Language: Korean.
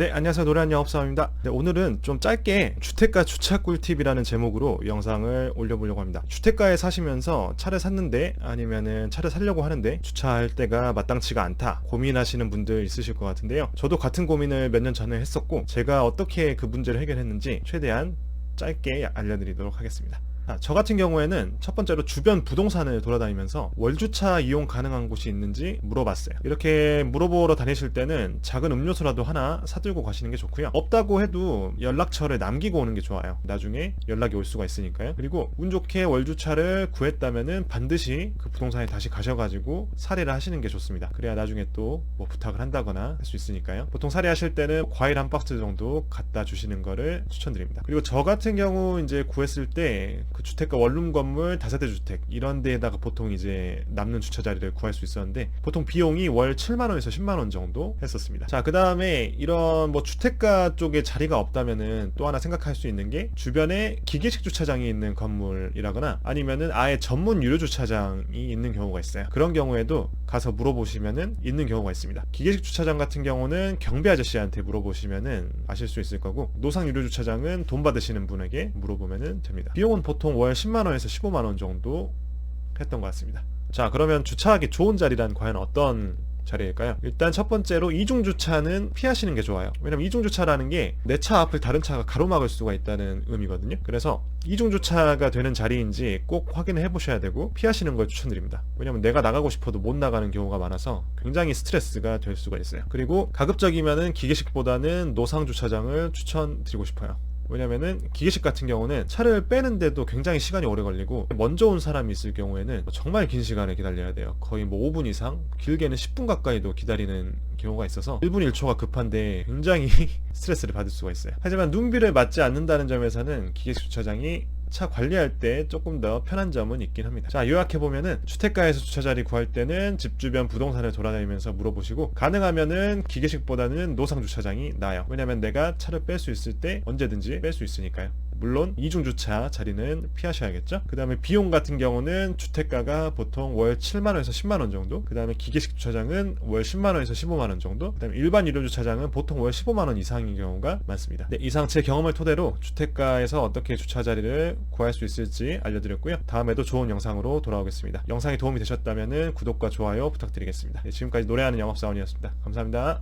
네, 안녕하세요. 노래한 영업사원입니다. 네, 오늘은 좀 짧게 주택가 주차 꿀팁이라는 제목으로 영상을 올려보려고 합니다. 주택가에 사시면서 차를 샀는데 아니면은 차를 사려고 하는데 주차할 때가 마땅치가 않다 고민하시는 분들 있으실 것 같은데요. 저도 같은 고민을 몇 년 전에 했었고 제가 어떻게 그 문제를 해결했는지 최대한 짧게 알려드리도록 하겠습니다. 아, 저 같은 경우에는 첫 번째로 주변 부동산을 돌아다니면서 월주차 이용 가능한 곳이 있는지 물어봤어요. 이렇게 물어보러 다니실 때는 작은 음료수라도 하나 사들고 가시는 게 좋고요. 없다고 해도 연락처를 남기고 오는 게 좋아요. 나중에 연락이 올 수가 있으니까요. 그리고 운 좋게 월주차를 구했다면은 반드시 그 부동산에 다시 가셔가지고 사례를 하시는 게 좋습니다. 그래야 나중에 또 뭐 부탁을 한다거나 할 수 있으니까요. 보통 사례하실 때는 과일 한 박스 정도 갖다 주시는 거를 추천드립니다. 그리고 저 같은 경우 이제 구했을 때그 주택가 원룸 건물 다세대 주택 이런 데에다가 보통 이제 남는 주차 자리를 구할 수 있었는데 보통 비용이 월 7만 원에서 10만 원 정도 했었습니다. 자, 그다음에 이런 뭐 주택가 쪽에 자리가 없다면은 또 하나 생각할 수 있는 게 주변에 기계식 주차장이 있는 건물이라거나 아니면은 아예 전문 유료 주차장이 있는 경우가 있어요. 그런 경우에도 가서 물어보시면은 있는 경우가 있습니다. 기계식 주차장 같은 경우는 경비 아저씨한테 물어보시면은 아실 수 있을 거고 노상 유료 주차장은 돈 받으시는 분에게 물어보면은 됩니다. 비용은 보통 월 10만 원에서 15만 원 정도 했던 것 같습니다. 자, 그러면 주차하기 좋은 자리란 과연 어떤 자리일까요? 일단 첫 번째로 이중 주차는 피하시는 게 좋아요. 왜냐면 이중 주차라는 게 내 차 앞을 다른 차가 가로막을 수가 있다는 의미거든요. 그래서 이중 주차가 되는 자리인지 꼭 확인을 해보셔야 되고 피하시는 걸 추천드립니다. 왜냐면 내가 나가고 싶어도 못 나가는 경우가 많아서 굉장히 스트레스가 될 수가 있어요. 그리고 가급적이면은 기계식보다는 노상 주차장을 추천드리고 싶어요. 왜냐면은 기계식 같은 경우는 차를 빼는데도 굉장히 시간이 오래 걸리고 먼저 온 사람이 있을 경우에는 정말 긴 시간을 기다려야 돼요. 거의 뭐 5분 이상, 길게는 10분 가까이도 기다리는 경우가 있어서 1분 1초가 급한데 굉장히 스트레스를 받을 수가 있어요. 하지만 눈비를 맞지 않는다는 점에서는 기계식 주차장이 차 관리할 때 조금 더 편한 점은 있긴 합니다. 자, 요약해보면은 주택가에서 주차자리 구할 때는 집 주변 부동산을 돌아다니면서 물어보시고 가능하면은 기계식보다는 노상 주차장이 나아요. 왜냐면 내가 차를 뺄 수 있을 때 언제든지 뺄 수 있으니까요. 물론 이중 주차 자리는 피하셔야겠죠. 그 다음에 비용 같은 경우는 주택가가 보통 월 7만 원에서 10만 원 정도. 그 다음에 기계식 주차장은 월 10만 원에서 15만 원 정도. 그 다음에 일반 유료 주차장은 보통 월 15만 원 이상인 경우가 많습니다. 네, 이상 제 경험을 토대로 주택가에서 어떻게 주차 자리를 구할 수 있을지 알려드렸고요. 다음에도 좋은 영상으로 돌아오겠습니다. 영상이 도움이 되셨다면 구독과 좋아요 부탁드리겠습니다. 네, 지금까지 노래하는 영업사원이었습니다. 감사합니다.